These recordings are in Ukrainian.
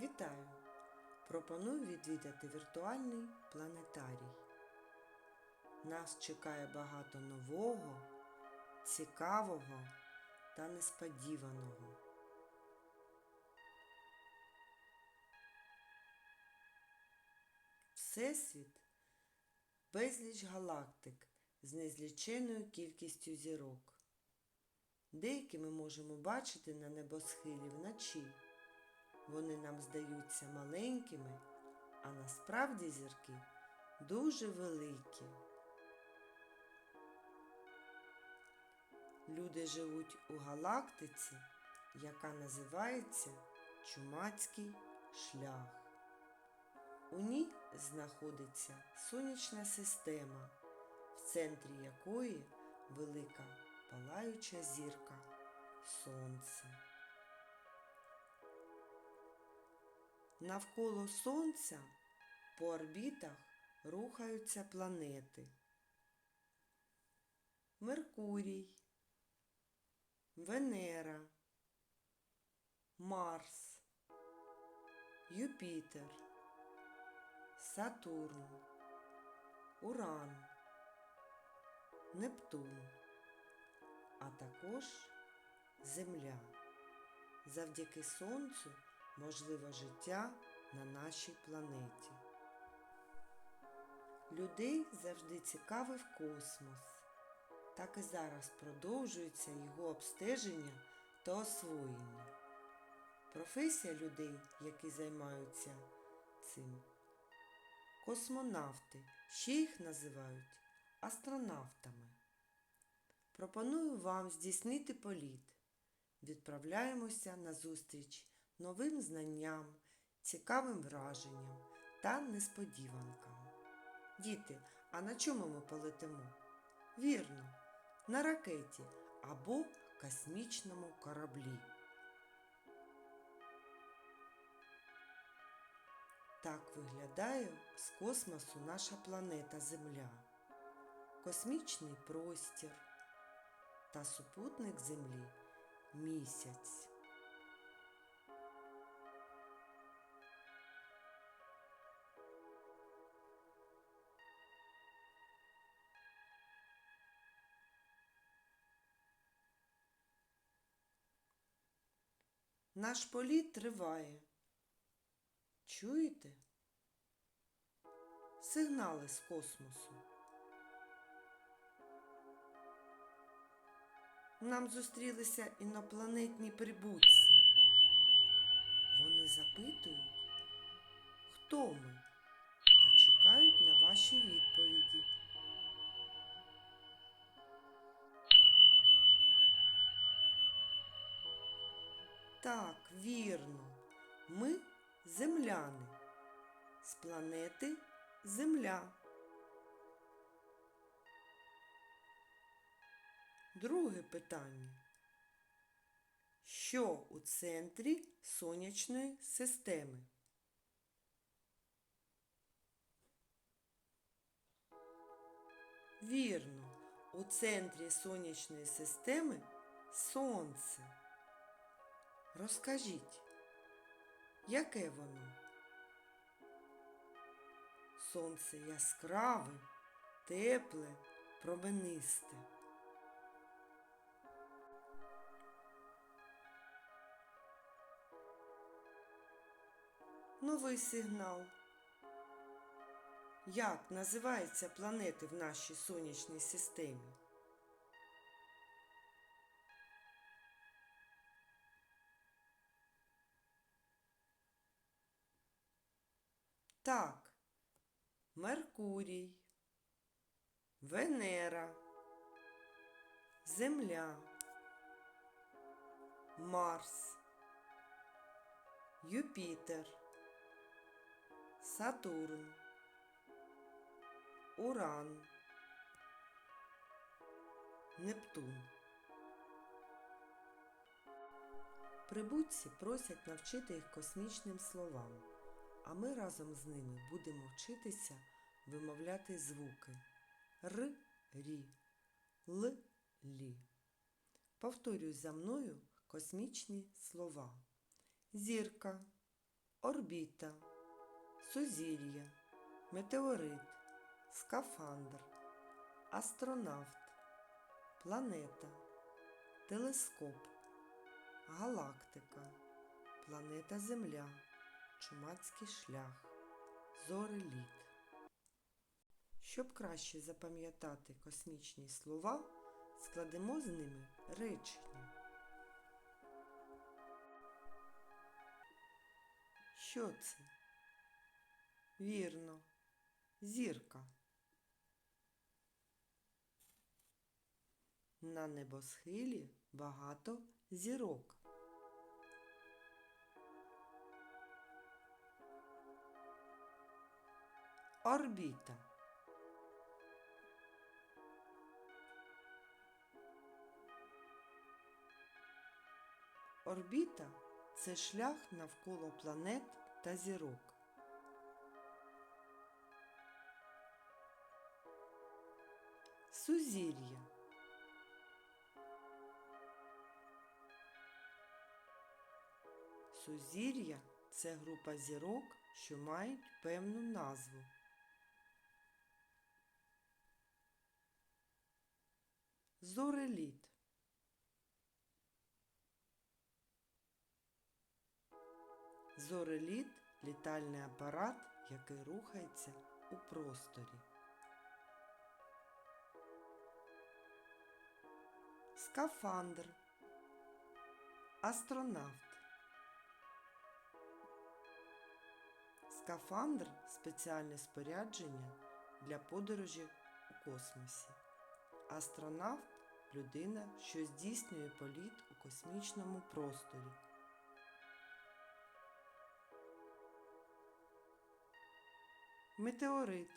Вітаю! Пропоную відвідати віртуальний планетарій. Нас чекає багато нового, цікавого та несподіваного. Всесвіт безліч галактик з незліченою кількістю зірок. Деякі ми можемо бачити на небосхилі вночі. Вони нам здаються маленькими, а насправді зірки дуже великі. Люди живуть у галактиці, яка називається Чумацький шлях. У ній знаходиться сонячна система, в центрі якої велика палаюча зірка Сонце. Навколо Сонця по орбітах рухаються планети. Меркурій, Венера, Марс, Юпітер, Сатурн, Уран, Нептун, а також Земля. Завдяки Сонцю можливе життя на нашій планеті. Людей завжди цікавив космос. Так і зараз продовжується його обстеження та освоєння. Професія людей, які займаються цим, космонавти, ще їх називають астронавтами. Пропоную вам здійснити політ. Відправляємося на зустріч новим знанням, цікавим враженням та несподіванкам. Діти, а на чому ми полетимо? Вірно, на ракеті або космічному кораблі. Так виглядає з космосу наша планета Земля, космічний простір та супутник Землі місяць. Наш політ триває. Чуєте? Сигнали з космосу. Нам зустрілися інопланетні прибульці. Вони запитують, хто ми, та чекають на ваші відповіді. Так, вірно, ми земляни з планети Земля. Друге питання. Що у центрі сонячної системи? Вірно, у центрі сонячної системи Сонце. Розкажіть, яке воно? Сонце яскраве, тепле, променисте. Новий сигнал. Як називаються планети в нашій сонячній системі? Так, Меркурій, Венера, Земля, Марс, Юпітер, Сатурн, Уран, Нептун. Прибульці просять навчити їх космічним словам, а ми разом з ними будемо вчитися вимовляти звуки Р, Рі, Л, Лі. Повторюй за мною космічні слова. Зірка, орбіта, сузір'я, метеорит, скафандр, астронавт, планета, телескоп, галактика, планета Земля, чумацький шлях, зореліт. Щоб краще запам'ятати космічні слова, складемо з ними речення. Що це? Вірно, зірка. На небосхилі багато зірок. Орбіта. Орбіта це шлях навколо планет та зірок. Сузір'я. Сузір'я це група зірок, що мають певну назву. Зореліт. Зореліт літальний апарат, який рухається у просторі. Скафандр. Астронавт. Скафандр спеціальне спорядження для подорожі у космосі. Астронавт людина, що здійснює політ у космічному просторі. Метеорит.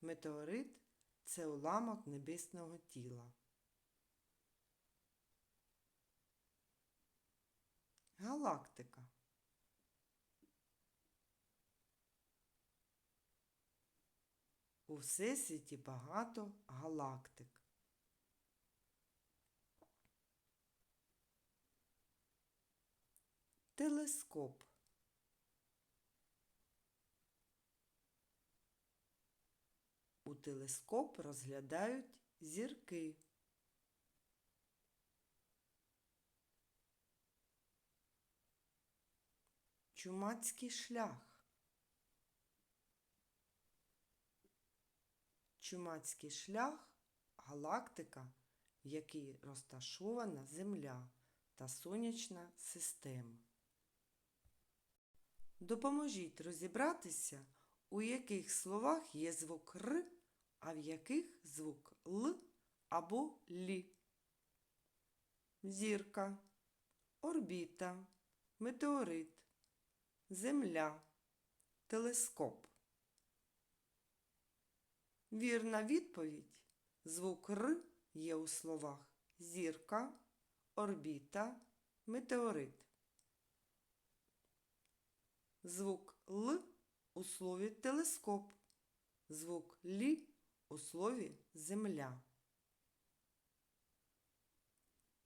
Метеорит це уламок небесного тіла. Галактика. У всесвіті багато галактик. Телескоп. У телескоп розглядають зірки. Чумацький шлях. Чумацький шлях галактика, в якій розташована Земля та сонячна система. Допоможіть розібратися, у яких словах є звук Р, а в яких звук Л або Лі. Зірка, орбіта, метеорит, Земля, телескоп. Вірна відповідь. Звук Р є у словах зірка, орбіта, метеорит. Звук Л у слові телескоп. Звук Лі у слові земля.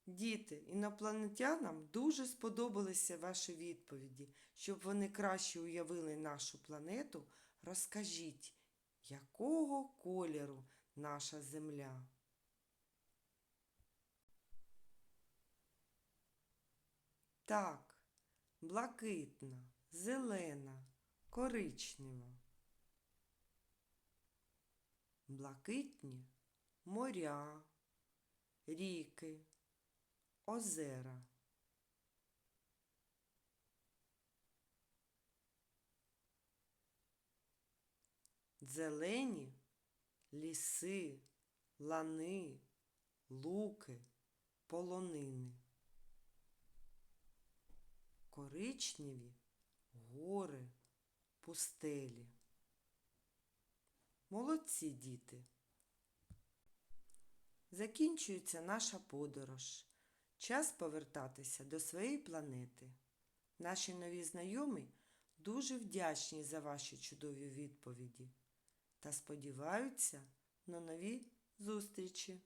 Діти, інопланетянам дуже сподобалися ваші відповіді. Щоб вони краще уявили нашу планету, розкажіть, якого кольору наша земля? Так, блакитна, зелена, коричнева. Блакитні моря, ріки, озера. Зелені ліси, лани, луки, полонини. Коричневі гори, пустелі. Молодці діти. Закінчується наша подорож. Час повертатися до своєї планети. Наші нові знайомі дуже вдячні за ваші чудові відповіді та сподіваються на нові зустрічі.